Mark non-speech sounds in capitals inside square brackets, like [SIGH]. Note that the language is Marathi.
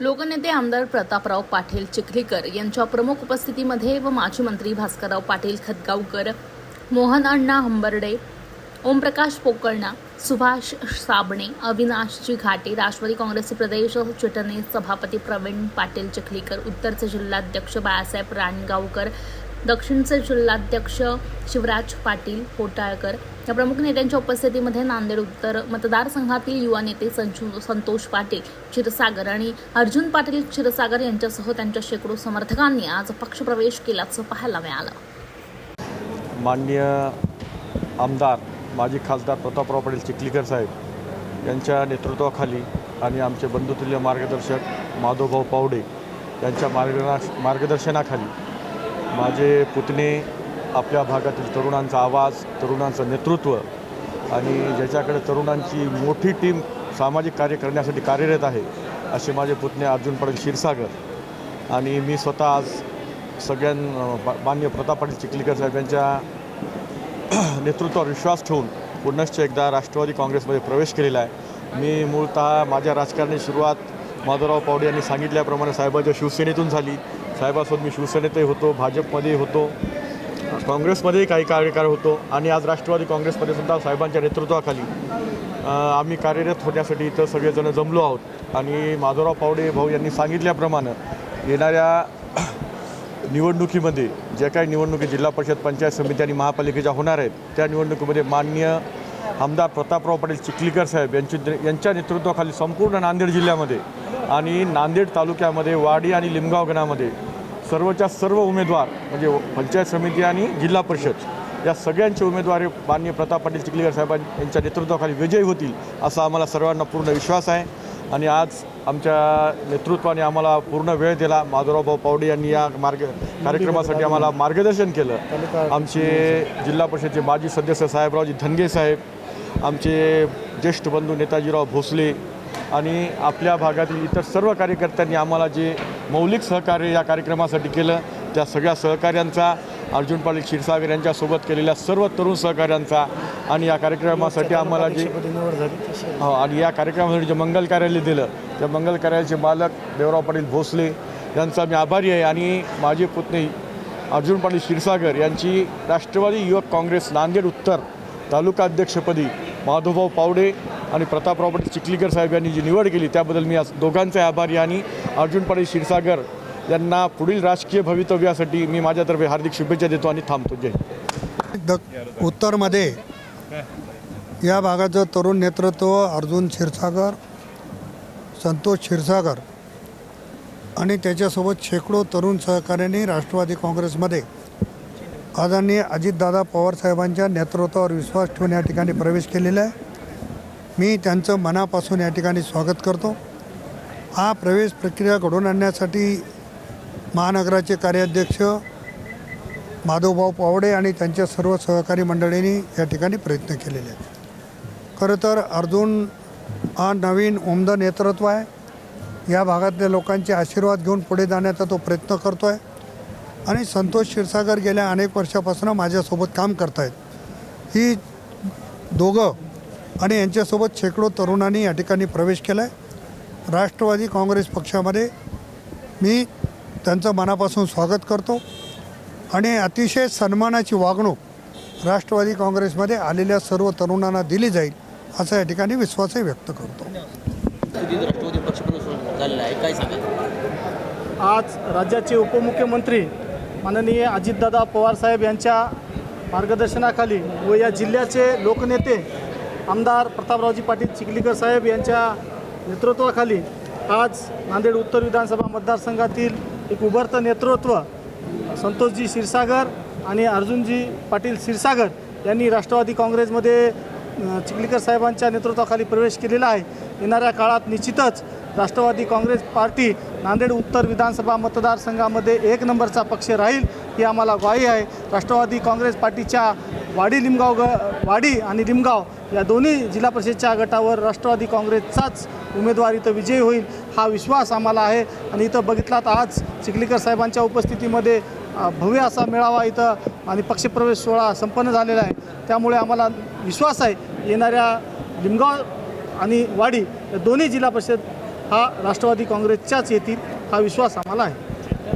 लोकनेते आमदार प्रतापराव पाटील चिखलीकर यांच्या प्रमुख उपस्थितीमध्ये व माजी मंत्री भास्करराव पाटील खतगावकर मोहन अण्णा हंबर्डे ओमप्रकाश पोकळणा सुभाष साबणे अविनाशजी घाटे राष्ट्रवादी काँग्रेसचे प्रदेश चिटणीस सभापती प्रवीण पाटील चिखलीकर उत्तरचे जिल्हाध्यक्ष बाळासाहेब रानगावकर दक्षिणचे जिल्हाध्यक्ष शिवराज पाटील होटाळकर या प्रमुख नेत्यांच्या उपस्थितीमध्ये नांदेड उत्तर मतदारसंघातील युवा नेते संजू संतोष पाटील क्षीरसागर आणि अर्जुन पाटील क्षीरसागर यांच्यासह त्यांच्या शेकडो समर्थकांनी आज पक्षप्रवेश केल्याचं पाहायला मिळालं. माननीय आमदार माजी खासदार प्रतापराव पाटील चिखलीकर साहेब यांच्या नेतृत्वाखाली आणि आमचे बंधुतुल्य मार्गदर्शक माधवभाऊ पावडे यांच्या मार्ग मार्गदर्शनाखाली माझे पुतणे आपल्या भागातील तरुणांचा आवाज तरुणांचं नेतृत्व आणि ज्याच्याकडे तरुणांची मोठी टीम सामाजिक कार्य करण्यासाठी कार्यरत आहे असे माझे पुतणे अर्जुन पाटील क्षीरसागर. आणि मी स्वतः आज सगळ्यां मान्य प्रताप पाटील चिखलीकर साहेब यांच्या [CLEARS THROAT] नेतृत्वावर विश्वास ठेवून पुनश्च एकदा राष्ट्रवादी काँग्रेसमध्ये प्रवेश केलेला आहे. मी मूळतः माझ्या राजकारणी सुरुवात माधवराव पावडे यांनी सांगितल्याप्रमाणे साहेबाच्या शिवसेनेतून झाली. साहेबासोबत मी शिवसेनेतही होतो भाजपमध्ये होतो काँग्रेसमध्येही काही कार्यकाळ होतो आणि आज राष्ट्रवादी काँग्रेसमध्ये सुद्धा साहेबांच्या नेतृत्वाखाली आम्ही कार्यरत होण्यासाठी इथं सगळेजण जमलो आहोत. आणि माधवराव पावडे भाऊ यांनी सांगितल्याप्रमाणे येणाऱ्या निवडणुकीमध्ये ज्या काही निवडणुकी जिल्हा परिषद पंचायत समिती आणि महापालिकेच्या होणार आहेत त्या निवडणुकीमध्ये माननीय आमदार प्रतापराव पाटील चिखलीकर साहेब यांची यांच्या नेतृत्वाखाली संपूर्ण नांदेड जिल्ह्यामध्ये आणि नांदेड तालुक्यामध्ये वाडी आणि लिमगाव गणामध्ये सर्वच्या सर्व उमेदवार म्हणजे पंचायत समिती आणि जिल्हा परिषद या सगळ्यांचे उमेदवार हे माननीय प्रताप पाटील चिखलीकर साहेबां यांच्या नेतृत्वाखाली विजयी होतील असा आम्हाला सर्वांना पूर्ण विश्वास आहे. आणि आज आमच्या नेतृत्वाने आम्हाला पूर्ण वेळ दिला. माधुरावभाऊ पावडे यांनी या मार्ग कार्यक्रमासाठी आम्हाला मार्गदर्शन केलं. आमचे जिल्हा परिषदचे माजी सदस्य साहेबरावजी धनगे साहेब आमचे ज्येष्ठ बंधू नेताजीराव भोसले आणि आपल्या भागातील इतर सर्व कार्यकर्त्यांनी आम्हाला जे मौलिक सहकार्य या कार्यक्रमासाठी केलं. त्या सगळ्या सहकार्यांचा अर्जुन पाटील क्षीरसागर यांच्यासोबत केलेल्या सर्व तरुण सहकार्यांचा आणि या कार्यक्रमासाठी आम्हाला जे हो आणि या कार्यक्रमासाठी जे मंगल कार्यालय दिलं त्या मंगल कार्यालयाचे मालक देवराव पाटील भोसले यांचा मी आभारी आहे. आणि माझे पुतणे अर्जुन पाटील क्षीरसागर यांची राष्ट्रवादी युवक काँग्रेस नांदेड उत्तर तालुका अध्यक्षपदी माधवभाऊ पावडे आणि प्रतापराव पाटील चिखलीकर साहेब यांनी जी निवड केली त्याबद्दल मी आज दोघांचे आभारी आणि अर्जुन पाटील क्षीरसागर यांना पुढील राजकीय भवितव्यासाठी मी माझ्यातर्फे हार्दिक शुभेच्छा देतो आणि थांबतो. जय द उत्तरमध्ये या भागाचं तरुण नेतृत्व अर्जुन क्षीरसागर संतोष क्षीरसागर आणि त्याच्यासोबत शेकडो तरुण सहकाऱ्यांनी राष्ट्रवादी काँग्रेसमध्ये आदरणीय अजितदादा पवारसाहेबांच्या नेतृत्वावर विश्वास ठेवून या ठिकाणी प्रवेश केलेला आहे. मी त्यांचं मनापासून या ठिकाणी स्वागत करतो. हा प्रवेश प्रक्रिया घडवून आणण्यासाठी महानगराचे कार्याध्यक्ष माधवभाऊ पावडे आणि त्यांच्या सर्व सहकारी मंडळींनी या ठिकाणी प्रयत्न केलेले आहेत. खरं तर अर्जुन हा नवीन उमद नेतृत्व आहे. या भागातल्या लोकांचे आशीर्वाद घेऊन पुढे जाण्याचा तो प्रयत्न करतो आहे आणि संतोष क्षीरसागर गेल्या अनेक वर्षापासून माझ्यासोबत काम करतायत. ही दोघं आणि यांच्यासोबत शेकडो तरुणांनी या ठिकाणी प्रवेश केला आहे राष्ट्रवादी काँग्रेस पक्षामध्ये मी त्यांचं मनापासून स्वागत करतो. आणि अतिशय सन्मानाची वागणूक राष्ट्रवादी काँग्रेसमध्ये आलेल्या सर्व तरुणांना दिली जाईल असा या ठिकाणी विश्वासही व्यक्त करतो. आज राज्याचे उपमुख्यमंत्री माननीय अजितदादा पवारसाहेब यांच्या मार्गदर्शनाखाली व या जिल्ह्याचे लोकनेते आमदार प्रतापरावजी पाटील चिखलीकर साहेब यांच्या नेतृत्वाखाली आज नांदेड उत्तर विधानसभा मतदारसंघातील एक उभरतं नेतृत्व संतोषजी क्षीरसागर आणि अर्जुनजी पाटील क्षीरसागर यांनी राष्ट्रवादी काँग्रेसमध्ये चिखलीकर साहेबांच्या नेतृत्वाखाली प्रवेश केलेला आहे. येणाऱ्या काळात निश्चितच राष्ट्रवादी काँग्रेस पार्टी नांदेड उत्तर विधानसभा मतदारसंघामध्ये एक नंबरचा पक्ष राहील ही आम्हाला ग्वाही आहे. राष्ट्रवादी काँग्रेस पार्टीच्या वाडी लिमगाव ग वाडी आणि लिमगाव या दोन्ही जिल्हा परिषदच्या गटावर राष्ट्रवादी काँग्रेसचाच उमेदवार इथं विजयी होईल हा विश्वास आम्हाला आहे. आणि इथं बघितलात आज चिखलीकर साहेबांच्या उपस्थितीमध्ये भव्य असा मेळावा इथं आणि पक्षप्रवेश सोहळा संपन्न झालेला आहे. त्यामुळे आम्हाला विश्वास आहे येणाऱ्या लिमगाव आणि वाडी या दोन्ही जिल्हा परिषद हा राष्ट्रवादी काँग्रेसच्याच येतील हा विश्वास आम्हाला आहे.